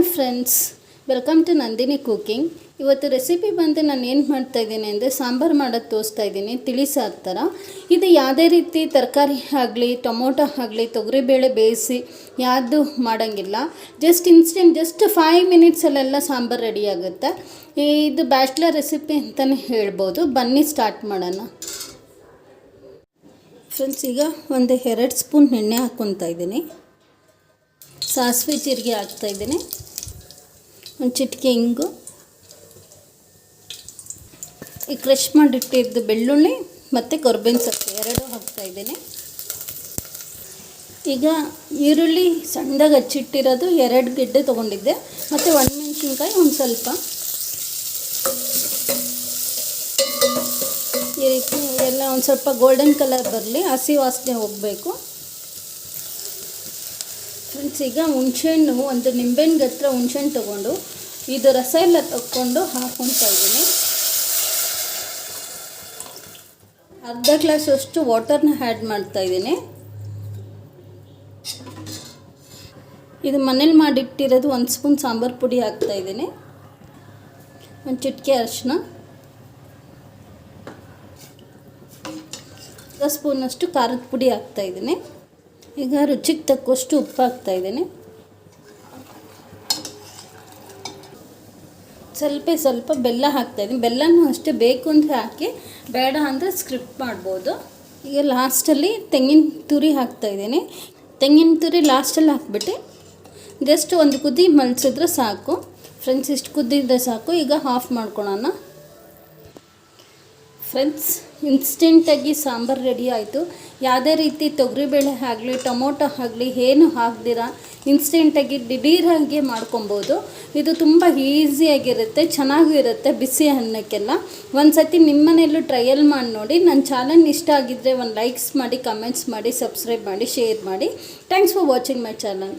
Hi friends welcome to Nandini cooking ಇವತ್ತು recipe ಬಂದು ನಾನು ಏನು ಮಾಡ್ತಾ ಇದ್ದೀನಿ ಅಂದರೆ ಸಾಂಬಾರು ಮಾಡೋದು ತೋರಿಸ್ತಾ ಇದ್ದೀನಿ. ತಿಳಿ ಸಾರು ಥರ ಇದು ಯಾವುದೇ ರೀತಿ ತರಕಾರಿ ಆಗಲಿ, ಟೊಮೊಟೊ ಆಗಲಿ, ತೊಗರಿಬೇಳೆ ಬೇಯಿಸಿ ಯಾವುದು ಮಾಡೋಂಗಿಲ್ಲ. ಜಸ್ಟ್ ಇನ್ಸ್ಟೆಂಟ್ ಜಸ್ಟ್ ಫೈವ್ ಮಿನಿಟ್ಸಲ್ಲೆಲ್ಲ ಸಾಂಬಾರು ರೆಡಿ ಆಗುತ್ತೆ. ಇದು ಬ್ಯಾಚ್ಲರ್ ರೆಸಿಪಿ ಅಂತಲೇ ಹೇಳ್ಬೋದು. ಬನ್ನಿ ಸ್ಟಾರ್ಟ್ ಮಾಡೋಣ. ಫ್ರೆಂಡ್ಸ್ ಈಗ ಒಂದು ಎರಡು ಸ್ಪೂನ್ ಎಣ್ಣೆ ಹಾಕ್ಕೊತಾ ಇದ್ದೀನಿ. ಸಾಸಿವೆ ಜೀರಿಗೆ ಹಾಕ್ತಾಯಿದ್ದೀನಿ ಒಂದು ಚಿಟಿಕೆ ಹಿಂಗು ಈ ಕ್ರಶ್ ಮಾಡಿಟ್ಟಿದ್ದು ಬೆಳ್ಳುಳ್ಳಿ ಮತ್ತು ಕೊರ್ಬೇವಿನ ಸೊಪ್ಪು, ಎರಡೂ ಹಾಕ್ತಾಯಿದ್ದೀನಿ ಈಗ ಈರುಳ್ಳಿ ಸಣ್ಣದಾಗಿ ಹಚ್ಚಿಟ್ಟಿರೋದು ಎರಡು ಗಿಡ್ಡೆ ತೊಗೊಂಡಿದ್ದೆ. ಮತ್ತು ಒಣಮೆಣ್ಸಿನ್ಕಾಯಿ ಒಂದು ಸ್ವಲ್ಪ. ಈ ರೀತಿ ಎಲ್ಲ ಒಂದು ಸ್ವಲ್ಪ ಗೋಲ್ಡನ್ ಕಲರ್ ಬರಲಿ, ಹಸಿ ವಾಸನೆ ಹೋಗಬೇಕು. ಫ್ರೆಂಡ್ಸ್ ಈಗ ಹುಣ್ಸೆಹಣ್ಣು ಒಂದು ನಿಂಬೆಹಣ್ಣು ಗತ್ರ ಹುಣ್ಸೆಹಣ್ಣು ತೊಗೊಂಡು ಇದು ರಸ ಎಲ್ಲ ತಕ್ಕೊಂಡು ಹಾಕ್ಕೊತಾ ಇದ್ದೀನಿ. ಅರ್ಧ ಗ್ಲಾಸಷ್ಟು ವಾಟರ್ನ ಆ್ಯಡ್ ಮಾಡ್ತಾ ಇದ್ದೀನಿ. ಇದು ಮನೇಲಿ ಮಾಡಿಟ್ಟಿರೋದು ಒಂದು ಸ್ಪೂನ್ ಸಾಂಬಾರು ಪುಡಿ ಹಾಕ್ತಾ ಇದ್ದೀನಿ. ಒಂದು ಚಿಟಿಕೆ ಅರಿಶಿನ ಅರ್ಧ ಸ್ಪೂನಷ್ಟು ಖಾರದ ಪುಡಿ ಹಾಕ್ತಾ ಇದ್ದೀನಿ. ಈಗ ರುಚಿಗೆ ತಕ್ಕಷ್ಟು ಉಪ್ಪು ಹಾಕ್ತಾ ಇದ್ದೀನಿ. ಸ್ವಲ್ಪ ಸ್ವಲ್ಪ ಬೆಲ್ಲ ಹಾಕ್ತಾ ಇದ್ದೀನಿ. ಬೆಲ್ಲನೂ ಅಷ್ಟೇ ಬೇಕು ಅಂದರೆ ಹಾಕಿ, ಬೇಡ ಅಂದರೆ ಸ್ಕ್ರಿಪ್ ಮಾಡ್ಬೋದು. ಈಗ ಲಾಸ್ಟಲ್ಲಿ ತೆಂಗಿನ ತುರಿ ಹಾಕ್ತಾ ಇದ್ದೀನಿ. ತೆಂಗಿನ ತುರಿ ಲಾಸ್ಟಲ್ಲಿ ಹಾಕ್ಬಿಟ್ಟು ಜಸ್ಟ್ ಒಂದು ಕುದಿ ಮಲ್ಸಿದ್ರೆ ಸಾಕು. ಫ್ರೆಂಡ್ಸ್, ಇಷ್ಟು ಕುದ್ದಿದ್ರೆ ಸಾಕು. ಈಗ ಆಫ್ ಮಾಡ್ಕೊಳೋಣ ಫ್ರೆಂಡ್ಸ್ ಇನ್ಸ್ಟೆಂಟಾಗಿ ಸಾಂಬಾರು ರೆಡಿ ಆಯಿತು. ಯಾವುದೇ ರೀತಿ ತೊಗರಿಬೇಳೆ ಆಗಲಿ, ಟೊಮೊಟೊ ಆಗಲಿ, ಏನು ಹಾಕ್ದಿರ ಇನ್ಸ್ಟೆಂಟಾಗಿ ದಿಢೀರಾಗಿ ಮಾಡ್ಕೊಬೋದು. ಇದು ತುಂಬ ಈಸಿಯಾಗಿರುತ್ತೆ ಚೆನ್ನಾಗೂ ಇರುತ್ತೆ ಬಿಸಿ ಅನ್ನಕ್ಕೆಲ್ಲ. ಒಂದು ಸತಿ ನಿಮ್ಮನೆಯಲ್ಲೂ ಟ್ರಯಲ್ ಮಾಡಿ ನೋಡಿ. ನನ್ನ ಚಾನಲ್ ಇಷ್ಟ ಆಗಿದ್ದರೆ ಒಂದು ಲೈಕ್ಸ್ ಮಾಡಿ ಕಮೆಂಟ್ಸ್ ಮಾಡಿ ಸಬ್ಸ್ಕ್ರೈಬ್ ಮಾಡಿ ಶೇರ್ ಮಾಡಿ. Thanks for watching my channel